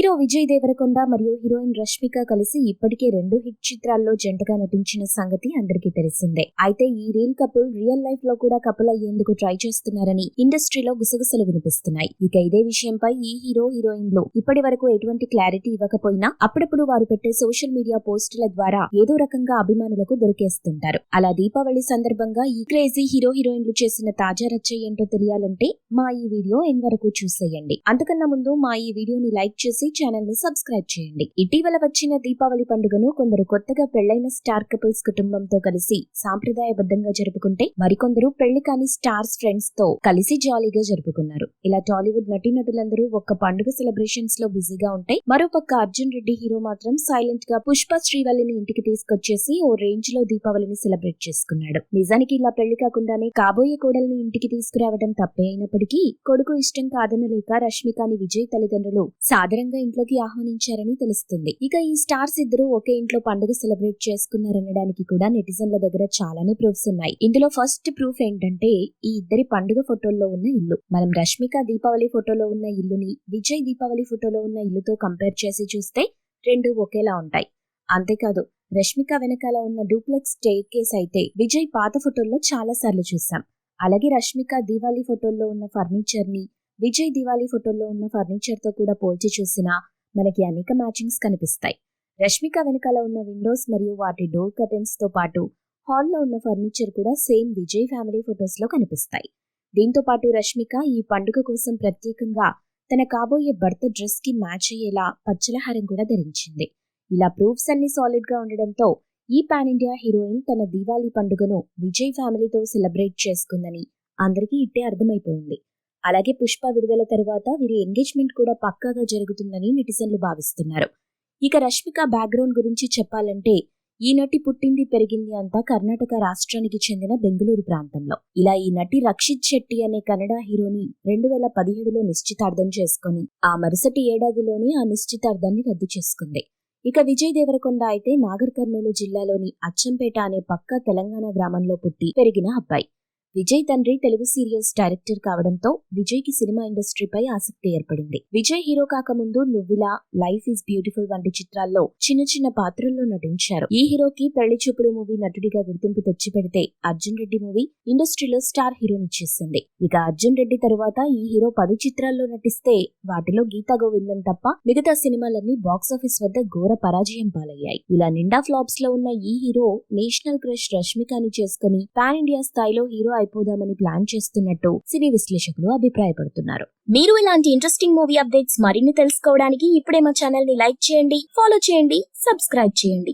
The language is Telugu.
హీరో విజయ్ దేవరకొండ మరియు హీరోయిన్ రష్మిక కలిసి ఇప్పటికే రెండు హిట్ చిత్రాల్లో జంటగా నటించిన సంగతి అందరికీ తెలిసిందే. అయితే ఈ రీల్ కపుల్ రియల్ లైఫ్లో కూడా కపుల్ అయ్యేందుకు ట్రై చేస్తున్నారని ఇండస్ట్రీలో గుసగుసలు వినిపిస్తున్నాయి. ఇక ఇదే విషయంపై ఈ హీరో హీరోయిన్లో ఇప్పటి వరకు ఎటువంటి క్లారిటీ ఇవ్వకపోయినా అప్పుడప్పుడు వారు పెట్టే సోషల్ మీడియా పోస్టుల ద్వారా ఏదో రకంగా అభిమానులకు దొరికేస్తుంటారు. అలా దీపావళి సందర్భంగా ఈ క్రేజీ హీరో హీరోయిన్లు చేసిన తాజా రచ్చ ఏంటో తెలియాలంటే మా ఈ వీడియో ఎన్ వరకు చూసేయండి. అంతకన్నా ముందు మా ఈ వీడియోని లైక్ చేసి ఛానల్ని సబ్స్క్రైబ్ చేయండి. ఇటీవల వచ్చిన దీపావళి పండుగను కొందరు కొత్తగా పెళ్ళైన స్టార్ కపుల్స్ కుటుంబంతో కలిసి సాంప్రదాయబద్ధంగా జరుపుకుంటే మరికొందరు పెళ్ళి కాని స్టార్స్ ఫ్రెండ్స్తో కలిసి జాలీగా జరుపుకున్నారు. ఇలా టాలీవుడ్ నటీనటులందరూ ఒక్క పండుగ సెలబ్రేషన్స్లో బిజీగా ఉంటే మరోపక్క అర్జున్ రెడ్డి హీరో మాత్రం సైలెంట్గా పుష్ప శ్రీవల్లిని ఇంటికి తీసుకొచ్చేసి ఓ రేంజ్లో దీపావళిని సెలబ్రేట్ చేసుకున్నాడు. నిజానికి ఇలా పెళ్ళి కాకుండానే కాబోయే కోడల్ని ఇంటికి తీసుకురావడం తప్పే అయినప్పటికీ కొడుకు ఇష్టం కాదనలేక రష్మికాని విజయ్ తల్లిదండ్రులు సాధారణంగా ఇంట్లోకి ఆహ్వానించారని తెలుస్తుంది. ఇక ఈ స్టార్స్ ఇద్దరు ఒకే ఇంట్లో పండుగ సెలబ్రేట్ చేసుకున్నారనడానికి కూడా నెటిజన్ల దగ్గర చాలానే ప్రూఫ్స్ ఉన్నాయి. ఇందులో ఫస్ట్ ప్రూఫ్ ఏంటంటే ఈ ఇద్దరి పండుగ ఫోటోల్లో ఉన్న ఇల్లు. మనం రష్మిక దీపావళి ఫోటోలో ఉన్న ఇల్లుని విజయ్ దీపావళి ఫోటోలో ఉన్న ఇల్లుతో కంపేర్ చేసి చూస్తే రెండు ఒకేలా ఉంటాయి. అంతేకాదు రష్మిక వెనకాల ఉన్న డూప్లెక్స్ స్టేర్ కేస్ అయితే విజయ్ పాత ఫోటోల్లో చాలా సార్లు చూసాం. అలాగే రష్మిక దీవాళీ ఫోటోల్లో ఉన్న ఫర్నిచర్ని విజయ్ దివాళీ ఫోటోల్లో ఉన్న ఫర్నిచర్తో కూడా పోల్చి చూసినా మనకి అనేక మ్యాచింగ్స్ కనిపిస్తాయి. రష్మిక వెనకాల ఉన్న విండోస్ మరియు వాటి డోర్ కర్టెన్స్తో పాటు హాల్లో ఉన్న ఫర్నిచర్ కూడా సేమ్ విజయ్ ఫ్యామిలీ ఫొటోస్లో కనిపిస్తాయి. దీంతో పాటు రష్మిక ఈ పండుగ కోసం ప్రత్యేకంగా తన కాబోయే భర్త డ్రెస్కి మ్యాచ్ అయ్యేలా పచ్చలహారం కూడా ధరించింది. ఇలా ప్రూఫ్స్ అన్ని సాలిడ్గా ఉండడంతో ఈ పాన్ ఇండియా హీరోయిన్ తన దీవాళీ పండుగను విజయ్ ఫ్యామిలీతో సెలబ్రేట్ చేసుకుందని అందరికీ ఇట్టే అర్థమైపోయింది. అలాగే పుష్ప విడుదల తర్వాత వీరి ఎంగేజ్మెంట్ కూడా పక్కాగా జరుగుతుందని నెటిజన్లు భావిస్తున్నారు. ఇక రష్మిక బ్యాక్గ్రౌండ్ గురించి చెప్పాలంటే ఈ నటి పుట్టింది పెరిగింది అంతా కర్ణాటక రాష్ట్రానికి చెందిన బెంగళూరు ప్రాంతంలో. ఇలా ఈ నటి రక్షిత్ శెట్టి అనే కన్నడ హీరోని రెండు వేల పదిహేడులో నిశ్చితార్థం చేసుకుని ఆ మరుసటి ఏడాదిలోనే ఆ నిశ్చితార్థాన్ని రద్దు చేసుకుంది. ఇక విజయ్ దేవరకొండ అయితే నాగర్ కర్నూలు జిల్లాలోని అచ్చంపేట అనే పక్క తెలంగాణ గ్రామంలో పుట్టి పెరిగిన అబ్బాయి. విజయ్ తండ్రి తెలుగు సీరియల్స్ డైరెక్టర్ కావడంతో విజయ్కి సినిమా ఇండస్ట్రీపై ఆసక్తి ఏర్పడింది. విజయ్ హీరో కాకముందు నువ్విలా లైఫ్ ఈజ్ బ్యూటిఫుల్ వంటి చిత్రాల్లో చిన్న చిన్న పాత్రల్లో నటించారు. ఈ హీరోకి పెళ్ళి చూపులు మూవీ నటుడిగా గుర్తింపు తెచ్చిపెడితే అర్జున్ రెడ్డి మూవీ ఇండస్ట్రీలో స్టార్ హీరోనిచ్చేసింది ఇక అర్జున్ రెడ్డి తరువాత ఈ హీరో పది చిత్రాల్లో నటిస్తే వాటిలో గీతా గోవిందం తప్ప మిగతా సినిమాలన్నీ బాక్సాఫీస్ వద్ద ఘోర పరాజయం పాలయ్యాయి. ఇలా నిండా ఫ్లాప్స్లో ఉన్న ఈ హీరో నేషనల్ క్రష్ రష్మికాని చేసుకుని పాన్ ఇండియా స్థాయిలో హీరో అయిపోదామని ప్లాన్ చేస్తున్నట్టు సినీ విశ్లేషకులు అభిప్రాయపడుతున్నారు. మీరు ఇలాంటి ఇంట్రెస్టింగ్ మూవీ అప్డేట్స్ మరిన్ని తెలుసుకోవడానికి ఇప్పుడే మా ఛానల్ని లైక్ చేయండి ఫాలో చేయండి సబ్స్క్రైబ్ చేయండి.